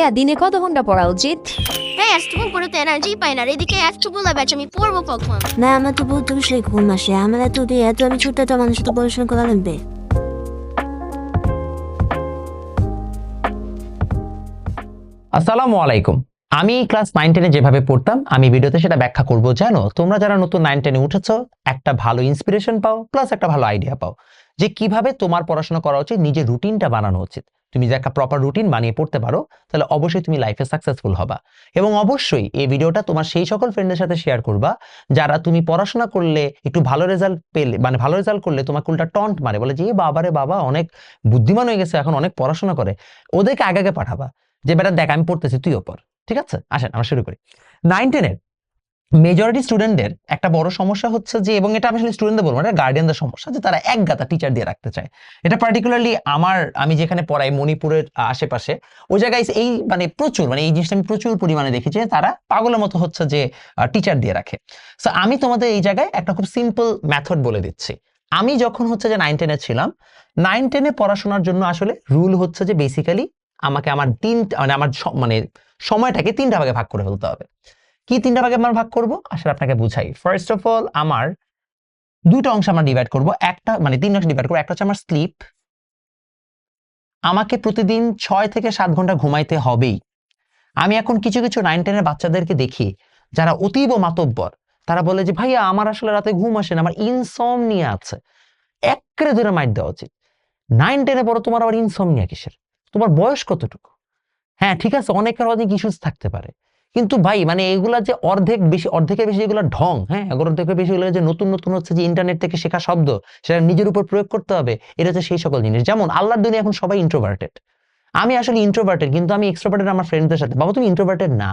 ভাইয়া দিনে কত ঘণ্টা পড়া উচিত? হ্যাঁ এতক্ষণ করে তো এনার্জি পাই না। আর এদিকে এতগুলো ব্যাচ আমি পড়ব কখন? না আমার তো বলতে বসলে ঘুম আসে। আমার এত দিয়ে এত আমি ছুটতে তো মানুষ তো পড়াশোনা করা লাগবে। আসসালামু আলাইকুম। আমি ক্লাস নাইন টেনে যেভাবে পড়তাম আমি ভিডিওতে সেটা ব্যাখ্যা করব। জানো তোমরা যারা নতুন নাইন টেনে উঠেছো একটা ভালো ইন্সপিরেশন পাও প্লাস একটা ভালো আইডিয়া পাও যে কীভাবে তোমার পড়াশোনা করা উচিত নিজের রুটিনটা বানানো উচিত। তুমি যে একটা প্রপার রুটিন বানিয়ে পড়তে পারো, তাহলে অবশ্যই তুমি লাইফে সাকসেসফুল হবা। এবং অবশ্যই এই ভিডিওটা তোমার সেই সকল ফ্রেন্ডের সাথে শেয়ার করবা, যারা তুমি পড়াশোনা করলে, একটু ভালো রেজাল্ট পেলে মানে ভালো রেজাল্ট করলে তোমার উল্টা টন্ট মারে, বলে যে, "এ বাবারে বাবা, অনেক বুদ্ধিমান হয়ে গেছে, এখন অনেক পড়াশোনা করে। ওদেরকে আগে আগে পাঠাবা, যে, বেটা দেখ, আমি পড়তেছি, তুইও পড়। ঠিক আছে? আসেন, আমরা শুরু করি। নাইন টেনের মেজরিটি স্টুডেন্টদের একটা বড় সমস্যা হচ্ছে যে, এবং এটা আমি আসলে স্টুডেন্টদের বলব এটা গার্ডিয়ানদের সমস্যা যে, তারা এক গাতা টিচার দিয়ে রাখতে চায়। এটা পার্টিকুলারলি আমার, আমি যেখানে পড়াই মণিপুরের আশেপাশে, ওই জায়গায় এই মানে প্রচুর মানে এই জিনিসটা আমি প্রচুর পরিমাণে দেখেছি যে, তারা পাগলের মতো হচ্ছে যে টিচার দিয়ে রাখে। সো আমি তোমাদের এই জায়গায় একটা খুব সিম্পল মেথড বলে দিচ্ছি। আমি যখন হচ্ছে যে নাইন টেনে ছিলাম নাইন টেনে পড়াশোনার জন্য আসলে রুল হচ্ছে যে বেসিক্যালি আমাকে আমার তিন মানে আমার মানে সময়টাকে তিনটা ভাগে ভাগ করে ফেলতে হবে। কি তিনটা ভাগে আমার ভাগ করব? আসলে আপনাকে বুঝাই। ফার্স্ট অফ অল আমার দুইটা অংশ আমরা ডিভাইড করব। একটা মানে তিন অংশ ডিভাইড করব। একটা হচ্ছে আমার স্লিপ আমাকে প্রতিদিন ছয় থেকে সাত ঘণ্টা ঘুমাইতে হবেই। আমি এখন কিছু কিছু নাইন টেনের বাচ্চাদেরকে দেখি, যারা অতীব মাতব্বর। তারা বলে যে, ভাইয়া, আমার আসলে রাতে ঘুম আসে না। আমার ইনসমনিয়া আছে। একরে ধরে মাইট দেওয়া উচিত। নাইন টেনে পড়ো তোমার আবার ইনসমনিয়া কিসের? তোমার বয়স কতটুকু? হ্যাঁ ঠিক আছে, অনেকের অনেক ইস্যুস থাকতে পারে। কিন্তু ভাই মানে এগুলা যে অর্ধেক বেশি, অর্ধেকের বেশি এগুলো ঢং হ্যাঁ? অর্ধেকের বেশি এগুলো যে নতুন নতুন হচ্ছে যে ইন্টারনেট থেকে শেখা শব্দ, সেটা নিজের উপর প্রয়োগ করতে হবে, এটা হচ্ছে সেই সকল জিনিস। যেমন আল্লাহর দুনিয়া এখন সবাই ইন্ট্রোভার্টেড আমি আসলে ইন্ট্রোভার্টেড কিন্তু আমি এক্সট্রোভার্টেড আমার ফ্রেন্ডদের সাথে। বাবা, তুমি ইন্ট্রোভার্টেড না।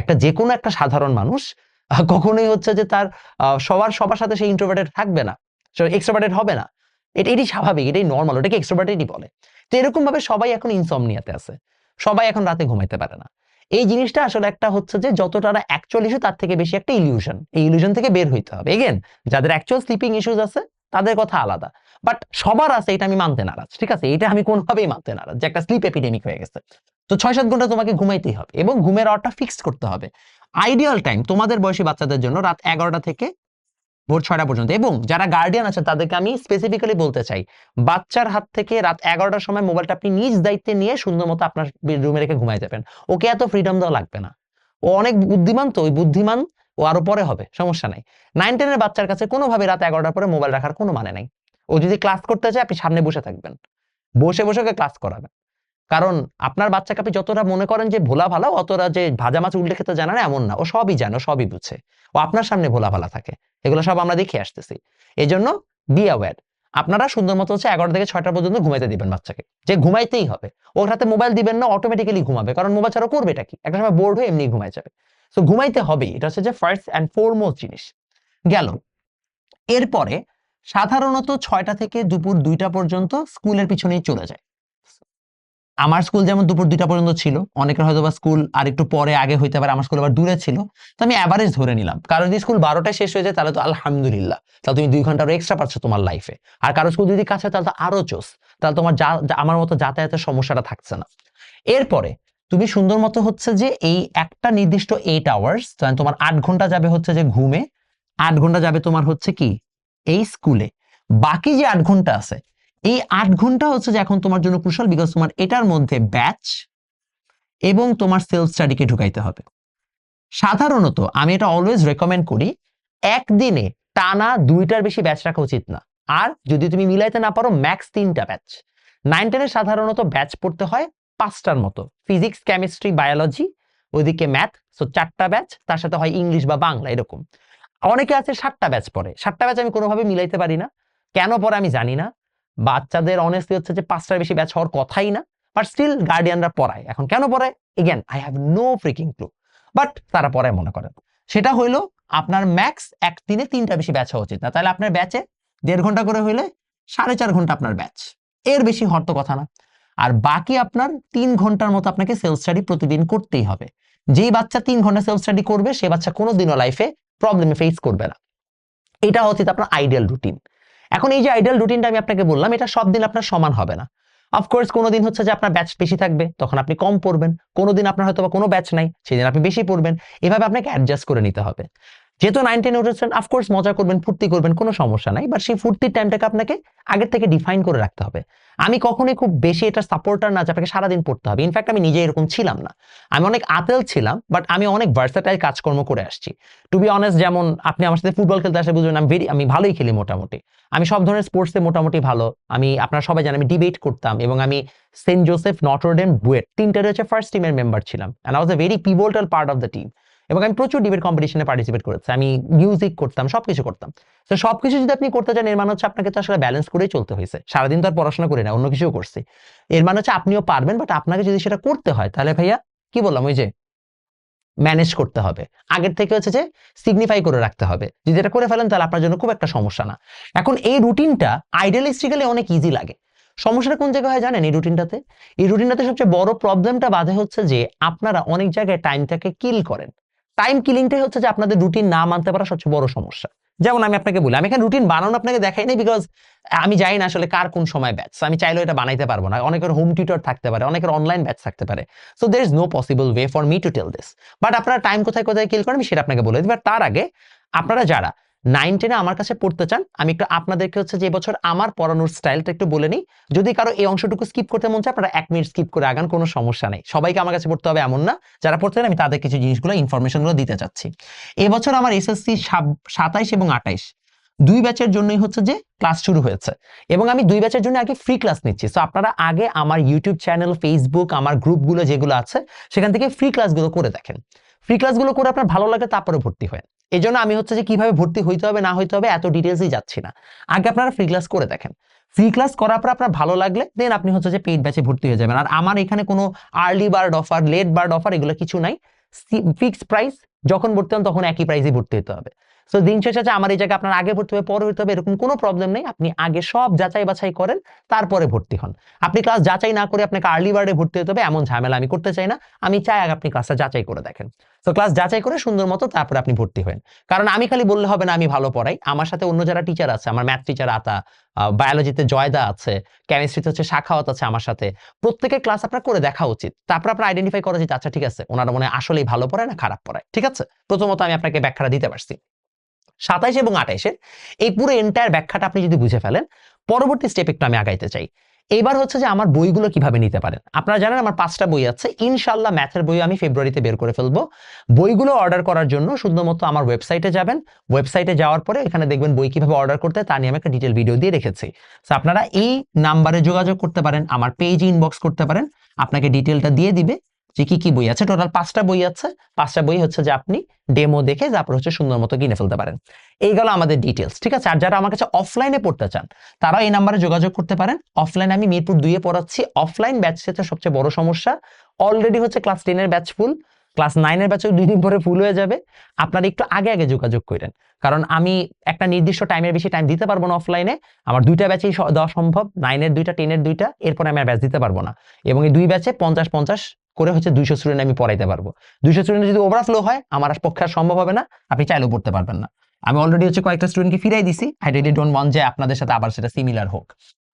একটা যে কোনো একটা সাধারণ মানুষ কখনোই হচ্ছে যে তার সবার সবার সাথে সেই ইন্ট্রোভার্টেড থাকবে না। এক্সট্রোভার্টেড হবে না। এটা, এটাই স্বাভাবিক, এটাই নর্মাল ওটাকে এক্সট্রোভার্টেডই বলে। তো এরকম ভাবে সবাই এখন ইনসমনিয়াতে আছে। সবাই এখন রাতে ঘুমাইতে পারে না। এই জিনিসটা আসলে একটা হচ্ছে যে যতটা অ্যাকচুয়াল ইস্যু তার থেকে বেশি একটা ইলিউশন এই ইলিউশন থেকে বের হইতে হবে। এগেন যাদের অ্যাকচুয়াল স্লিপিং ইস্যুস আছে, তাদের কথা আলাদা। বাট সবার আছে, এটা আমি মানতে নারাজ, ঠিক আছে? এটা আমি কোনোভাবেই মানতে নারাজ যে একটা স্লিপ এপিডেমিক হয়ে গেছে। তো ছয় সাত ঘণ্টা তোমাকে ঘুমাইতেই হবে এবং ঘুমের আওয়ারটা ফিক্সড করতে হবে। আইডিয়াল টাইম তোমাদের বয়সী বাচ্চাদের জন্য রাত এগারোটা থেকে ভোর ছয়টা পর্যন্ত। এবং যারা গার্ডিয়ান আছে তাদেরকে আমি স্পেসিফিক্যালি বলতে চাই, বাচ্চার হাত থেকে রাত এগারোটার সময় মোবাইলটা আপনি নিজ দায়িত্বে নিয়ে সুন্দর মতো আপনার রুমে রেখে ঘুমাই যাবেন। ওকে এত ফ্রিডম দেওয়া লাগবে না। ও অনেক বুদ্ধিমান তো, ওই বুদ্ধিমান ও আরও পরে হবে, সমস্যা নাই। নাইন টেনের বাচ্চার কাছে কোনোভাবে রাত এগারোটার পরে মোবাইল রাখার কোনো মানে নাই। ও যদি ক্লাস করতে চায়, আপনি সামনে বসে থাকবেন। বসে বসে ওকে ক্লাস করাবেন। কারণ আপনার বাচ্চাকে আপনি যতটা মনে করেন যে ভোলা ভালা, অতটা যে ভাজা মাছ উল্টে খেতে জানা না, এমন না। ও সবই জানে সবই বুঝে। ও আপনার সামনে ভোলা ভালা থাকে। এগুলো সব আমরা দেখে আসতেছি। এই জন্য বি অ্যাওয়ার আপনারা সুন্দর মতো হচ্ছে এগারো থেকে ছয়টা পর্যন্ত ঘুমাইতে দিবেন বাচ্চাকে। যে ঘুমাইতেই হবে। ওর হাতে মোবাইল দিবেন না অটোমেটিক্যালি ঘুমাবে। কারণ মোবাইল ছাড়া করবে এটা কি? একটা সময় বোর্ড হয়ে এমনি ঘুমাই যাবে। তো ঘুমাইতে হবে এটা হচ্ছে যে ফার্স্ট অ্যান্ড ফোরমোস্ট জিনিস। গেল। এরপরে সাধারণত ছয়টা থেকে দুপুর দুইটা পর্যন্ত স্কুলের পিছনেই চলে যায়। আমার স্কুল যেমন দুপুর দুইটা পর্যন্ত ছিল, অনেকের হয়তো বা স্কুল আর একটু পরে, আগে হইতে পারে, আমার স্কুল আবার দূরে ছিল। তো আমি অ্যাভারেজ ধরে নিলাম। কারও যদি স্কুল বারোটায় শেষ হয়ে যায়, তাহলে তো আলহামদুলিল্লাহ। তাহলে তুমি দুই ঘণ্টা আরও এক্সট্রা পাচ্ছ তোমার লাইফে আর কারও স্কুল যদি কাছে তাহলে তো আরও চোস তাহলে তোমার যা আমার মতো যাতায়াতের সমস্যাটা থাকছে না। এরপরে তুমি সুন্দর মতো হচ্ছে যে এই একটা নির্দিষ্ট এইট আওয়ার্স তোমার আট ঘণ্টা যাবে হচ্ছে যে ঘুমে, আট ঘণ্টা যাবে তোমার হচ্ছে কি? এই স্কুলে বাকি যে আট ঘণ্টা আছে এই আট ঘণ্টা হচ্ছে যে এখন তোমার জন্য কুশল বিকজ তোমার এটার মধ্যে ব্যাচ এবং তোমার সেলফ স্টাডিকে ঢুকাইতে হবে। সাধারণত আমি এটা অলওয়েজ রেকমেন্ড করি, একদিনে টানা দুইটার বেশি ব্যাচ রাখা উচিত না। আর যদি তুমি মিলাইতে না পারো ম্যাক্স তিনটা ব্যাচ নাইন টেনে সাধারণত ব্যাচ পড়তে হয় পাঁচটার মতো। ফিজিক্স কেমিস্ট্রি বায়োলজি ওইদিকে ম্যাথ সো চারটা ব্যাচ তার সাথে হয় ইংলিশ বা বাংলা, এরকম। অনেকে আছে সাতটা ব্যাচ পড়ে। সাতটা ব্যাচ আমি কোনোভাবে মিলাইতে পারি না। কেন পরে আমি জানি না। বাচ্চাদের অনেস্টলি হচ্ছে যে পাঁচটার বেশি ব্যাচ হওয়ার কথাই না বাট স্টিল গার্ডিয়ানরা পড়ায়। এখন কেন পড়ায়? Again I have no freaking clue but তারা পড়ায় মনে করেন। সেটা হইল আপনার ম্যাক্স এক দিনে তিনটা বেশি ব্যাচ হওয়া উচিত না। তাহলে আপনার ব্যাচে দেড় ঘণ্টা করে হইলে সাড়ে চার ঘণ্টা আপনার ব্যাচ এর বেশি হওয়ার তো কথা না। আর বাকি আপনার তিন ঘণ্টার মতো আপনাকে সেলফ স্টাডি প্রতিদিন করতেই হবে। যেই বাচ্চা তিন ঘণ্টা সেলফ স্টাডি করবে, সে বাচ্চা কোনোদিনও লাইফে প্রবলেমে ফেস করবে না। এটা হচ্ছে আপনার আইডিয়াল রুটিন এখন এই যে আইডিয়াল রুটিনটা আমি আপনাকে বললাম, এটা সব দিন আপনার সমান হবে না। অফকোর্স কোনো দিন হচ্ছে যে আপনার ব্যাচ বেশি থাকবে, তখন আপনি কম পড়বেন কোনো দিন আপনার হয়তো বা কোনো ব্যাচ নাই, সেদিন আপনি বেশি পড়বেন, এভাবে আপনাকে অ্যাডজাস্ট করে নিতে হবে। যেহেতু নাইন টেনে উঠেছেন অফকোর্স মজা করবেন, ফুর্তি করবেন, কোনো সমস্যা নাই বাট সেই ফুর্তির টাইমটাকে আপনাকে আগের থেকে ডিফাইন করে রাখতে হবে। আমি কখনোই খুব বেশি এটা সাপোর্টার না, যে আপনাকে সারাদিন পড়তে হবে। ইনফ্যাক্ট আমি নিজে এরকম ছিলাম না। আমি অনেক আতেল ছিলাম বাট আমি অনেক ভার্সাটাইল কাজকর্ম করে আসছি। টু বি অনেস্ট যেমন আপনি আমার সাথে ফুটবল খেলতে আসলে বুঝবেন আমি ভেরি আমি ভালোই খেলি মোটামুটি। আমি সব ধরনের স্পোর্টসে মোটামুটি ভালো। আমি, আপনারা সবাই জানেন, আমি ডিবেট করতাম এবং আমি সেন্ট জোসেফ নটরডেম বুয়েট তিনটার হচ্ছে ফার্স্ট টিমের মেম্বার ছিলাম। And I was a very pivotal part of the team এবং আমি প্রচুর ডিবেট কম্পিটিশনে পার্টিসিপেট করেছি। আমি মিউজিক করতাম, সবকিছু করতাম। তো সবকিছু যদি আপনি করতে চান, এর মানে হচ্ছে আপনাকে তো আসলে ব্যালেন্স করেই চলতে হয়েছে। সারাদিন তো আর পড়াশোনা করি না, অন্য কিছুও করছি। এর মানে হচ্ছে আপনিও পারবেন বাট আপনাকে যদি সেটা করতে হয়, তাহলে ভাইয়া, কি বললাম, ওই যে ম্যানেজ করতে হবে। আগের থেকে হচ্ছে যে সিগনিফাই করে রাখতে হবে। যদি এটা করে ফেলেন, তাহলে আপনার জন্য খুব একটা সমস্যা না। এখন এই রুটিনটা আইডিয়ালিস্টিক্যালি অনেক ইজি লাগে। সমস্যাটা কোন জায়গায় হয় জানেন এই রুটিনটাতে এই রুটিনটাতে সবচেয়ে বড় প্রবলেমটা বাধে হচ্ছে যে আপনারা অনেক জায়গায় টাইমটাকে কিল করেন। টাইম কিলিংটাই হচ্ছে যে আপনাদের রুটিন না মানতে পারা সবচেয়ে বড় সমস্যা। যেমন আমি আপনাকে বলি, আমি এখানে রুটিন বানানো আপনাকে দেখাই নাই বিকজ আমি জানি না আসলে কার কোন সময় ব্যাচ আমি চাইলেও এটা বানাইতে পারব না। অনেকের হোম টিউটর থাকতে পারে, অনেকের অনলাইন ব্যাচ থাকতে পারে। So there is no possible way for me to tell this but আপনারা টাইম কোথায় কোথায় কিল করেন, আমি সেটা আপনাকে বলে দিই। বাট তার আগে আপনারা যারা নাইন টেনে আমার কাছে পড়তে চান, আমি একটু আপনাদেরকে হচ্ছে যে বছর আমার পড়ানোর স্টাইলটা একটু বলে নিই। যদি কারও এই অংশটুকু স্কিপ করতে মন চায়, আপনারা এক মিনিট স্কিপ করে আগান, কোনো সমস্যা নেই। সবাইকে আমার কাছে পড়তে হবে এমন না। যারা পড়তে আমি তাদের কিছু জিনিসগুলো ইনফরমেশনগুলো দিতে চাচ্ছি। এবছর আমার এসএসসি সাতাইশ এবং আঠাইশ। দুই ব্যাচের জন্যই হচ্ছে যে ক্লাস শুরু হয়েছে। এবং আমি দুই ব্যাচের জন্য আগে ফ্রি ক্লাস নিচ্ছি। সো আপনারা আগে আমার ইউটিউব চ্যানেল ফেসবুক আমার গ্রুপগুলো যেগুলো আছে, সেখান থেকে ফ্রি ক্লাসগুলো করে দেখেন। ফ্রি ক্লাসগুলো করে আপনার ভালো লাগে, তারপরে ভর্তি হয়। এই জন্য আমি হচ্ছে যে কীভাবে ভর্তি হইতে হবে, না হইতে হবে, এত ডিটেলসই যাচ্ছি না। আগে আপনারা ফ্রি ক্লাস করে দেখেন। ফ্রি ক্লাস করার পর আপনার ভালো লাগলে দেন আপনি হচ্ছে যে পেইড ব্যাচে ভর্তি হয়ে যাবেন। আর আমার এখানে কোনো early bird offer late bird offer এগুলো কিছু নাই। ফিক্সড প্রাইস যখন ভর্তি হন তখন একই প্রাইসে ভর্তি হতে হবে। সো দিন শেষে হচ্ছে আমার এই জায়গায় আপনার আগে ভর্তি হবে পরে হতে হবে, এরকম কোনো প্রবলেম নেই। আপনি আগে সব যাচাই বাছাই করেন, তারপরে ভর্তি হন। আপনি ক্লাস যাচাই না করে আপনাকে আর্লি বার্ডে ভর্তি হতে হবে, এমন ঝামেলা আমি করতে চাই না। আমি চাই আগে আপনি ক্লাসটা যাচাই করে দেখেন। তো ক্লাস যাচাই করে সুন্দর মতো তারপরে আপনি ভর্তি হন কারণ আমি খালি বললে হবে না, আমি ভালো পড়াই। আমার সাথে অন্য যারা টিচার আছে, আমার ম্যাথ টিচার আতা বায়োলজিতে জয়দা আছে কেমিস্ট্রিতে হচ্ছে শাখাওয়াত আছে আমার সাথে। প্রত্যেকের ক্লাস আপনার করে দেখা উচিত। তারপর আপনার আইডেন্টিফাই করা উচিত আচ্ছা ঠিক আছে, ওনারা মনে আসলেই ভালো পড়ায় না খারাপ পড়ায়। ঠিক আছে? প্রথমত আমি আপনাকে ব্যাখ্যাটা দিতে পারছি। সাতাইশ এবং আঠাইশের। এই পুরো এন্টায়ার ব্যাখ্যাটা আপনি যদি বুঝে ফেলেন, পরবর্তী স্টেপ একটু আমি আগাইতে চাই। এবার হচ্ছে যে আমার বইগুলো কীভাবে নিতে পারেন? আপনারা জানেন আমার পাঁচটা বই আছে ইনশাল্লাহ ম্যাথের বই আমি ফেব্রুয়ারিতে বের করে ফেলব। বইগুলো অর্ডার করার জন্য শুধুমাত্র আমার ওয়েবসাইটে যাবেন। ওয়েবসাইটে যাওয়ার পরে এখানে দেখবেন বই কীভাবে অর্ডার করতে তা নিয়ে আমি একটা ডিটেল ভিডিও দিয়ে রেখেছি। আপনারা এই নাম্বারে যোগাযোগ করতে পারেন, আমার পেজ ইনবক্স করতে পারেন, আপনাকে ডিটেলটা দিয়ে দিবে। যে কি কি বই আছে? টোটাল পাঁচটা বই আছে। পাঁচটা বই হচ্ছে যে আপনি ডেমো দেখে তারপর হচ্ছে সুন্দর মতো কিনে ফেলতে পারেন। এই গেল আমাদের ডিটেলস ঠিক আছে? আর যারা আমার কাছে অফলাইনে পড়তে চান তারা এই নাম্বারে যোগাযোগ করতে পারেন। অফলাইনে আমি মিরপুর দুইয়ে পড়াচ্ছি। অফলাইন ব্যাচ হচ্ছে সবচেয়ে বড় সমস্যা। অলরেডি হচ্ছে ক্লাস টেনের ব্যাচ ফুল ক্লাস নাইনের ব্যাচও দুই দিন পরে ফুল হয়ে যাবে। আপনারা একটু আগে আগে যোগাযোগ করেন। কারণ আমি একটা নির্দিষ্ট টাইমের বেশি টাইম দিতে পারব না অফলাইনে আমার দুইটা ব্যাচেই দেওয়া সম্ভব। নাইনের দুইটা টেনের দুইটা। এরপরে আমি আর ব্যাচ দিতে পারব না। এবং এই দুই ব্যাচে পঞ্চাশ পঞ্চাশ করে হচ্ছে দুইশো স্টুডেন্ট আমি পড়াইতে পারব। দুইশো স্টুডেন্ট যদি ওভারফ্লো হয়, আমার পক্ষে আর সম্ভব হবে না, আপনি চাইলেও পড়তে পারবেন না। আমি অলরেডি হচ্ছে কয়েকটা স্টুডেন্টকে ফিরাই দিছি আই রিলি ডোন্ট ওয়ান্ট যে আপনাদের সাথে আবার সেটা সিমিলার হোক।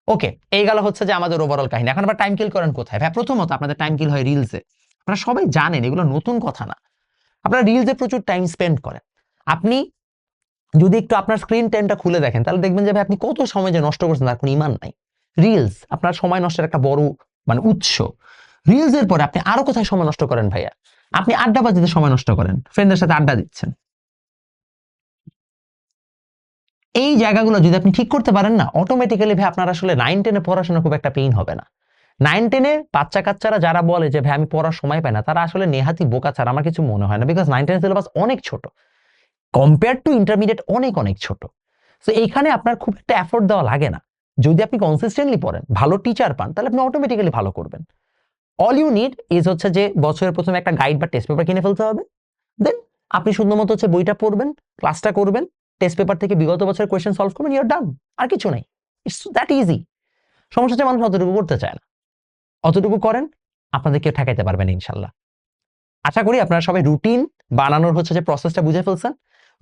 ওকে এই গেল হচ্ছে যে আমাদের ওভারঅল কাহিনী। এখন আবার টাইম কিল করেন কোথায়? ভাই, প্রথমত আপনাদের টাইম কিল হয় রিলসে আপনারা সবাই জানেন, এগুলো নতুন কথা না। আপনারা রিলসে প্রচুর টাইম স্পেন্ড করেন। আপনি যদি একটু আপনার স্ক্রিন টাইমটা খুলে দেখেন, তাহলে দেখবেন যে আপনি কত সময় যে নষ্ট করছেন, তার কোনো ইমান নাই। রিলস আপনার সময় নষ্টের একটা বড় মানে উৎস। রিলস এর পরে আপনি আরও কোথায় সময় নষ্ট করেন ভাইয়া? আপনি আড্ডা বাজিতে সময় নষ্ট করেন ফ্রেন্ডের সাথে আড্ডা দিচ্ছেন। এই জায়গাগুলো যদি আপনি ঠিক করতে পারেন না অটোমেটিক্যালি ভাই আপনার আসলে নাইন টেনে পড়াশোনা খুব একটা পেইন হবে না। নাইন টেনের বাচ্চা কাচ্চারা যারা বলে যে, ভাই, আমি পড়ার সময় পাই না, তারা আসলে নেহাতি বোকা ছাড়া আমার কিছু মনে হয় না বিকজ নাইন টেনের সিলেবাস অনেক ছোট। কম্পেয়ার টু ইন্টারমিডিয়েট অনেক অনেক ছোট। তো এইখানে আপনার খুব একটা এফোর্ট দেওয়া লাগে না। যদি আপনি কনসিস্টেন্টলি পড়েন, ভালো টিচার পান, তাহলে আপনি অটোমেটিক্যালি ভালো করবেন। অল ইউ নিড ইজ হচ্ছে যে বছরের প্রথমে একটা গাইড বা টেস্ট পেপার কিনে ফেলতে হবে। দেন আপনি শুধু মতো হচ্ছে বইটা পড়বেন ক্লাসটা করবেন টেস্ট পেপার থেকে বিগত বছরের কোয়েশ্চেন সলভ করবেন ইউর ডান আর কিছু নাই। ইটস দ্যাট ইজি সমস্যা হচ্ছে মানুষ অতটুকু করতে চায় না। অতটুকু করেন, আপনাদের কেউ ঠেকাইতে পারবেন ইনশাল্লাহ। আশা করি আপনারা সবাই রুটিন বানানোর হচ্ছে যে প্রসেসটা বুঝে ফেলছেন।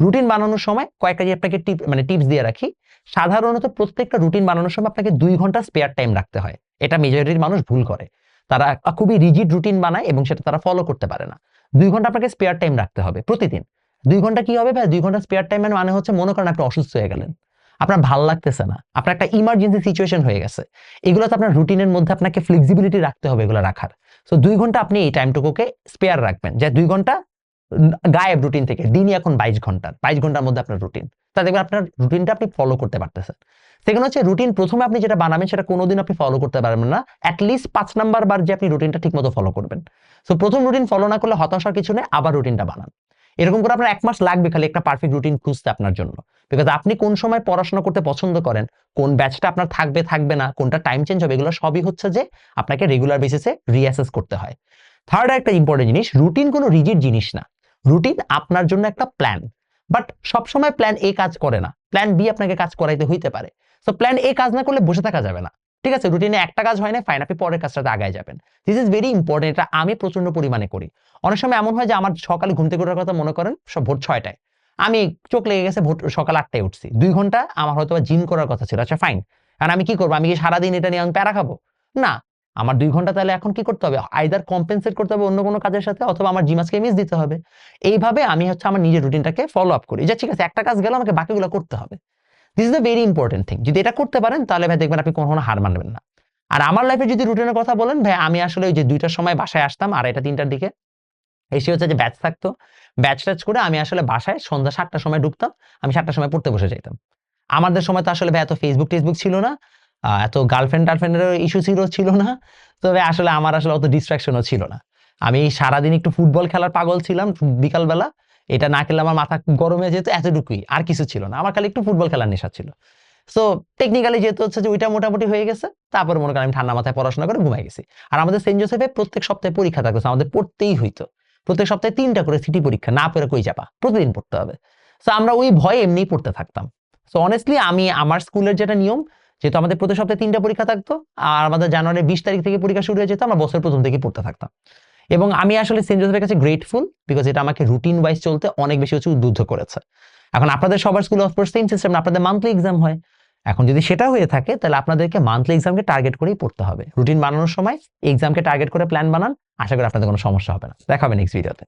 রুটিন বানানোর সময় কয়েকটা যে আপনাকে টিপ মানে টিপস দিয়ে রাখি। সাধারণত প্রত্যেকটা রুটিন বানানোর সময় আপনাকে দুই ঘণ্টা স্পেয়ার টাইম রাখতে হয়। এটা মেজরিটির মানুষ ভুল করে। তারা খুবই রিজিড রুটিন বানায় এবং সেটা তারা ফলো করতে পারে না। দুই ঘণ্টা আপনাকে স্পেয়ার টাইম রাখতে হবে প্রতিদিন। দুই ঘণ্টা কি হবে ভাই? দুই ঘণ্টা স্পেয়ার টাইম মানে হচ্ছে মনে করেন আপনি অসুস্থ হয়ে গেলেন। আপনার ভালো লাগতেছে না। আপনার একটা ইমার্জেন্সি সিচুয়েশন হয়ে গেছে। এগুলো তো আপনার রুটিনের মধ্যে আপনাকে ফ্লেক্সিবিলিটি রাখতে হবে এগুলো রাখার। সো দুই ঘণ্টা আপনি এই টাইমটুকুকে স্পেয়ার রাখবেন। যে দুই ঘণ্টা গায়েব রুটিন থেকে, দিনই এখন বাইশ ঘণ্টার বাইশ ঘণ্টার মধ্যে আপনার রুটিন তা দেখবেন আপনার রুটিনটা আপনি ফলো করতে পারতেছেন। সেখানে হচ্ছে রুটিন প্রথমে আপনি যেটা বানাবেন সেটা কোনোদিন আপনি ফলো করতে পারবেন না। অ্যাটলিস্ট পাঁচ নাম্বার বার যে আপনি রুটিনটা ঠিক মতো ফলো করবেন। সো প্রথম রুটিন ফলো না করলে হতাশার কিছু নেই, আবার রুটিনটা বানান। এরকম করে আপনার এক মাস লাগবে খালি একটা পারফেক্ট রুটিন খুঁজতে আপনার জন্য। বিকজ আপনি কোন সময় পড়াশোনা করতে পছন্দ করেন, কোন ব্যাচটা আপনার থাকবে থাকবে না, কোনটা টাইম চেঞ্জ হবে, এগুলো সবই হচ্ছে যে আপনাকে রেগুলার বেসিসে রিঅ্যাসেস করতে হয়। থার্ড একটা ইম্পর্টেন্ট জিনিস রুটিন কোনো রিজিড জিনিস না। রুটিন আপনার জন্য একটা প্ল্যান বাট সবসময় প্ল্যান এ কাজ করে না। প্ল্যান বি আপনাকে কাজ করাইতে হইতে পারে। সো প্ল্যান এ কাজ না করলে বসে থাকা যাবে না। ঠিক আছে? রুটিনে একটা কাজ হয় না ফাইন আপনি পরের কাজটাতে আগায় যাবেন। দিস ইজ ভেরি ইম্পর্টেন্ট এটা আমি প্রচণ্ড পরিমাণে করি। অনেক সময় এমন হয় যে আমার সকালে ঘুম থেকে ওঠার কথা মনে করেন, সব ভোর ছয়টায়। আমি চোখ লেগে গেছে ভোর, সকাল আটটায় উঠছি। দুই ঘণ্টা আমার হয়তো জিম করার কথা ছিল আচ্ছা ফাইন আর আমি কি করব? আমি কি সারাদিন এটা নিয়ে আমি প্যারা খাব? না। আমার দুই ঘণ্টা তাহলে এখন কি করতে হবে? আইদার কম্পেনসেট করতে হবে অন্য কোনো কাজের সাথে, অথবা আমার জিম জিমাসকে মিস দিতে হবে। এইভাবে আমি হচ্ছে আমার নিজের রুটিনটাকে ফলো আপ করি। যে ঠিক আছে, একটা কাজ গেল, আমাকে বাকিগুলো করতে হবে। This is the very important thing যদি এটা করতে পারেন, তাহলে ভাই দেখবেন আপনি কখনো হার মানবেন না। আর আমার লাইফে যদি রুটিনের কথা বলেন, ভাই আমি আসলে ওই যে দুইটার সময় বাসায় আসতাম আর এটা তিনটার দিকে। এসে হচ্ছে যে ব্যাচ থাকতো। ব্যাচ ট্যাচ করে আমি আসলে বাসায় সন্ধ্যা সাতটার সময় ঢুকতাম, আমি সাতটার সময় পড়তে বসে যাইতাম। আমাদের সময় তো আসলে ভাই এত ফেসবুক টেসবুক ছিল না এত গার্লফ্রেন্ড টার্লফ্রেন্ডের ইস্যু ছিল ছিল না। তবে আসলে আমার আসলে অত ডিস্ট্রাকশনও ছিল না। আমি সারাদিন একটু ফুটবল খেলার পাগল ছিলাম, বিকালবেলা। এটা না খেলে আমার মাথা গরমে যেত এতটুকুই, আর কিছু ছিল না। আমার খালি একটু ফুটবল খেলার নেশা ছিল। সো টেকনিক্যালি যেহেতু হচ্ছে যে ওইটা মোটামুটি হয়ে গেছে, তারপর মনে করেন আমি ঠান্ডা মাথায় পড়াশোনা করে ঘুমাই গেছি। আর আমাদের সেন্ট জোসেফে প্রত্যেক সপ্তাহে পরীক্ষা থাকতো আমাদের পড়তেই হইতো। প্রত্যেক সপ্তাহে তিনটা করে সিটি পরীক্ষা, না পড়ে কই চাপা প্রতিদিন পড়তে হবে। সো আমরা ওই ভয়ে এমনিই পড়তে থাকতাম। সো অনেস্টলি আমি আমার স্কুলের যেটা নিয়ম, যেহেতু আমাদের প্রতি সপ্তাহে তিনটা পরীক্ষা থাকতো, আর আমাদের জানুয়ারির বিশ তারিখ থেকে পরীক্ষা শুরু হয়ে যেত, আমরা বছর প্রথম থেকে পড়তে থাকতাম। এবং আমি আসলে সেন্ট জোসেফের কাছে গ্রেটফুল বিকজ এটা আমাকে রুটিন ওয়াইজ চলতে অনেক বেশি হচ্ছে উদ্বুদ্ধ করেছে। এখন আপনাদের সবার school of course same system আপনাদের মান্থলি এক্সাম হয়। এখন যদি সেটা হয়ে থাকে, তাহলে আপনাদেরকে মান্থলি এক্সামকে টার্গেট করেই পড়তে হবে। রুটিন বানানোর সময় এক্সামকে টার্গেট করে প্ল্যান বানান, আশা করি আপনাদের কোনো সমস্যা হবে না। দেখাবে নেক্সট ভিডিওতে